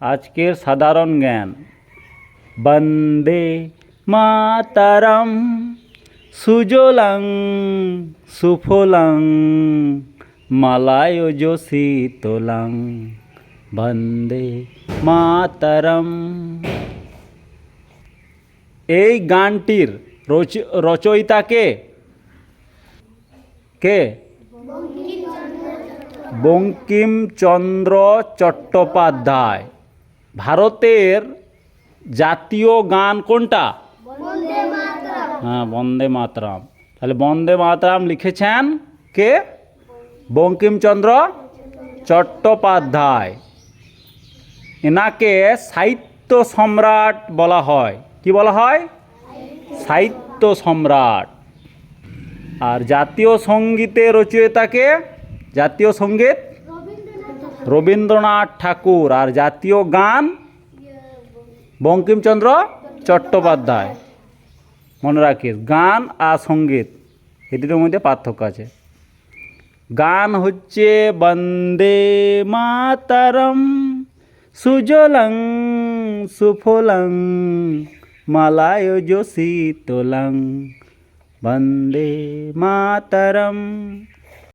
আজকের সাধারণ জ্ঞান। বন্দে মাতারাম, সুজলাং, সুফলাং মালায় শীতলাং। বন্দে মাতারাম। এই গানটির রচ, রচয়িতাকে কে? বঙ্কিমচন্দ্র চট্টোপাধ্যায়। ভারতের জাতীয় গান কোনটা? হ্যাঁ বন্দে মাতরম। তাহলে বন্দে মাতরাম লিখেছেন কে? বঙ্কিমচন্দ্র চট্টোপাধ্যায়। এনাকে সাহিত্য সম্রাট বলা হয়। কি বলা হয়? সাহিত্য সম্রাট। আর জাতীয় সঙ্গীতের রচয়িতাকে জাতীয় সংগীত? রবীন্দ্রনাথ ঠাকুর আর জাতীয় গান বঙ্কিমচন্দ্র চট্টোপাধ্যায়। মনে রাখিস, গান আর সংগীত এটির মধ্যে পার্থক্য আছে। গান হচ্ছে বন্দে মাতারম, সুজলং, সুফলং মালায় শীতলং বন্দে মাতরম।